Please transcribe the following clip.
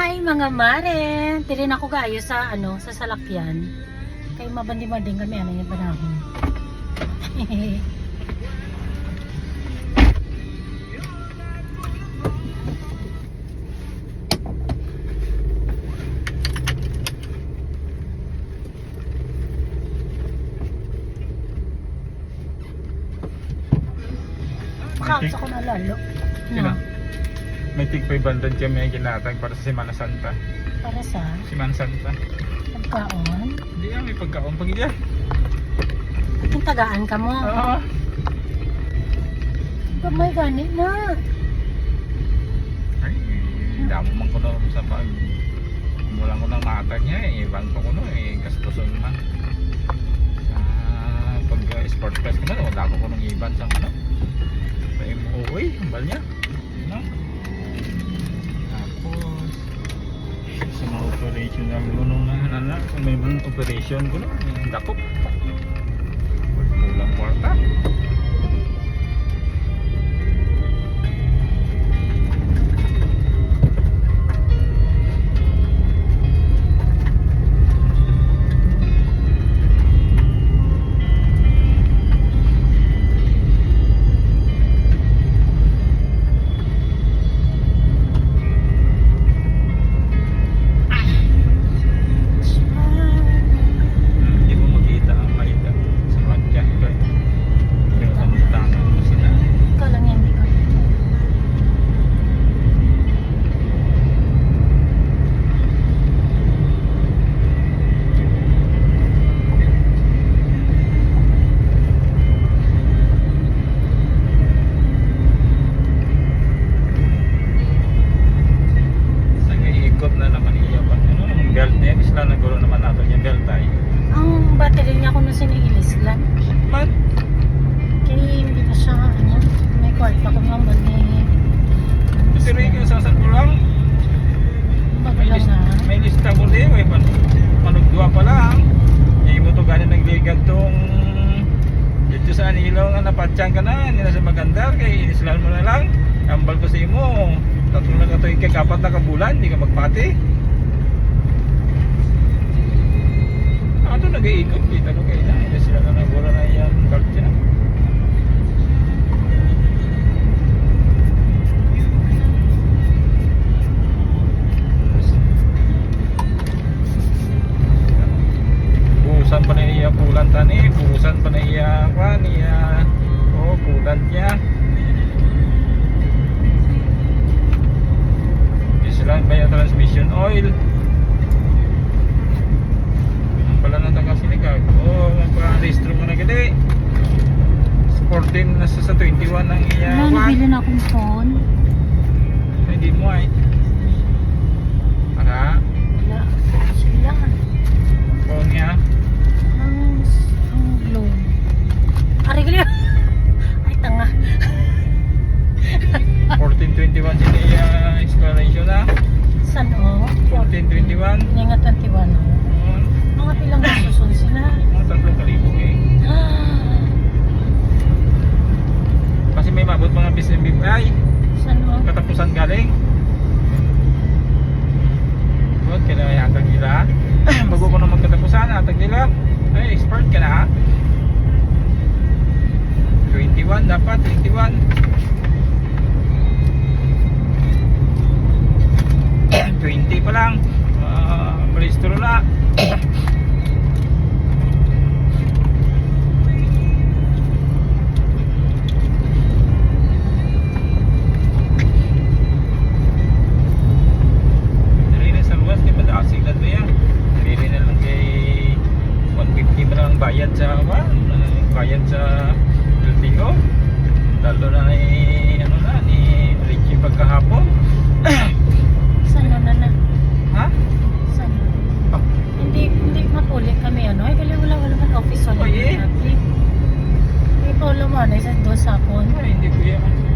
Hi mga mare! Tirin ako gayo sa ano, sa salakyan. Kay mabandi-banding kami ano yung panahon. Makakasa ko na lalo. Sino? May tig 500 kami ginatag para sa Semana Santa. para sa Semana Santa. pagkaon. Hindi yan, may pagkaon pag yan. Yung tagaan ka mo. Oo. Gamay gani na. Ay, damo man ko na sa pag mula ko ng matag niya eh. Ibang ko no eh. Gastuson man. Sa pag uh, sport press ko man, wala ko ko ng iban sa ano. May mga operation ko yung dakop. Kulang kwarta. Ko din. May pan, panugdua pa lang. Yung mo to ganin ng ligad tong dito sa Anilo nga napatsyan ka na. Hindi na sa maganda. Kaya inislan mo na lang. Ambal ko sa imo. Tatlo na ka to yung kagapat na kabulan. Hindi ka magpati. Ato nag-iikot. Kita ko na. Hindi sila na nagura na yung card siya. Kwan iya oh pulan niya. Di sila may transmission oil. Ang pala na taga sinikag. Oh, magpa-restro mo na gini. 14 na sa, sa 21 ang iya Ano, kwan. nabili na akong phone. Hindi mo ay. Para Wala. Sila. phone niya. Nga 21 o. Oh, Mga pilang nasusun sila. mga tatlong kalibog eh. Kasi may mabot mga bib ay San o? katapusan galing. Good, kaya yatag nila. Bago ko na magkatapusan, atag nila. Ay, expert ka na ha? 21 dapat, 21. Office wala. Ay, eh. natin. Ay, Paulo mo doon sa akon. ay, hindi ko yan.